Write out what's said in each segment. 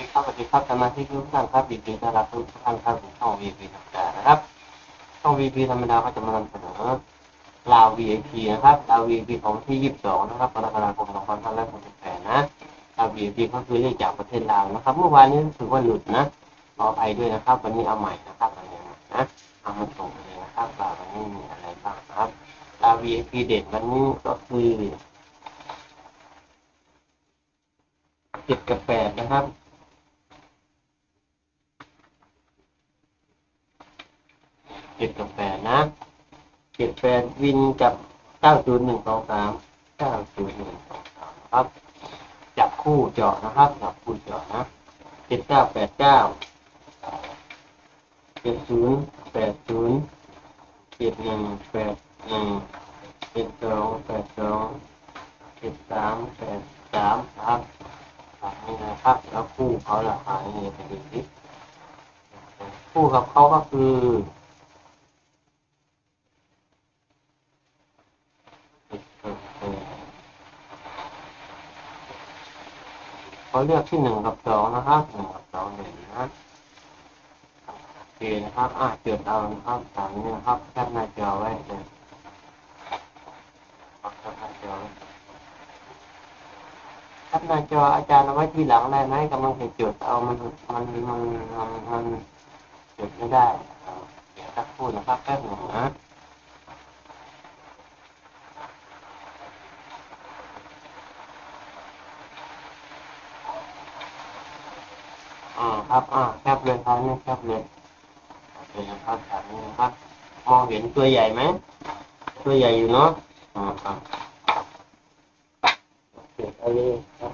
ครับสวัสดีครับสมาชิกทุกท่านครับยินดีต้อนรับทุกท่านเข้าสู่ช่อง VP ธรรมดานะครับช่อง VP ธรรมดาก็จะมานำเสนอลาว VIP นะครับลาว VIP ของวันที่ 22 นะครับกรกฎาคม2568นะลาว VIP ก็คือเรียกจากประเทศลาวนะครับ เมื่อวานนี้รู้สึกว่าหลุดนะขออภัยด้วยนะครับ วันนี้เอาใหม่นะครับวันนี้นะเอามาส่งเลยนะครับลาววันนี้มีอะไรบ้างนะครับลาว VIP เด็ดวันนี้ก็คือเจ็ดกับแปดนะครับ เจ็ดกับแปดนะเจ็ดแปดวินกับเก้าศูนย์หนึ่งสองสามเก้าศูนย์หนึ่งสองสามครับ จับคู่เจาะนะครับจับคู่เจาะนะเจ็ดเก้าแปดเก้าเจ็ดศูนย์แปดศูนย์เจ็ดหนึ่งแปดหนึ่งเจ็ดสองแปดสองเจ็ดสามแปดสามครับแบบนี้นะครับ แล้วคู่เขาราคาเนี่ยไปดูสิคู่กับเขาก็คือ เขาเลือกที่หนึ่งกับสองนะครับหนึ่งกับสองหนึ่งนะโอเคนะครับ อะเกิดเอานะครับตามนี้นะครับแคปหน้าจอไว้เลยครับแคปหน้าจอแคปหน้าจออาจารย์เอาไว้ที่หลังได้ไหมกำลังจะจดเอามันมันมันมันมันจดไม่ได้เดี๋ยวสักครู่นะครับแป๊บหนึ่งนะ อ่าครับอ่าแคบเลยครับนี่แคบเลยโอเคนะครับแบบนี้นะครับ มองเห็นตัวใหญ่ไหมตัวใหญ่อยู่เนาะอ่าครับโอเคอันนี้ครับ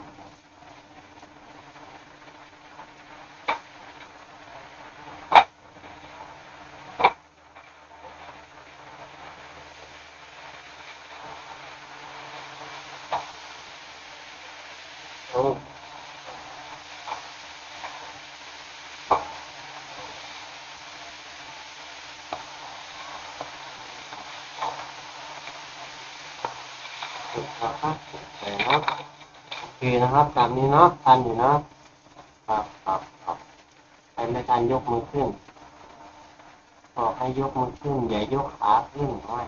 โอ้ นะครับโอเคเนาะโอเคนะครับตามนี้เนาะทันอยู่เนาะครับครับครับใครไม่ทันยกมือขึ้นบอกให้ยกมือขึ้นอย่ายกขาขึ้นไว้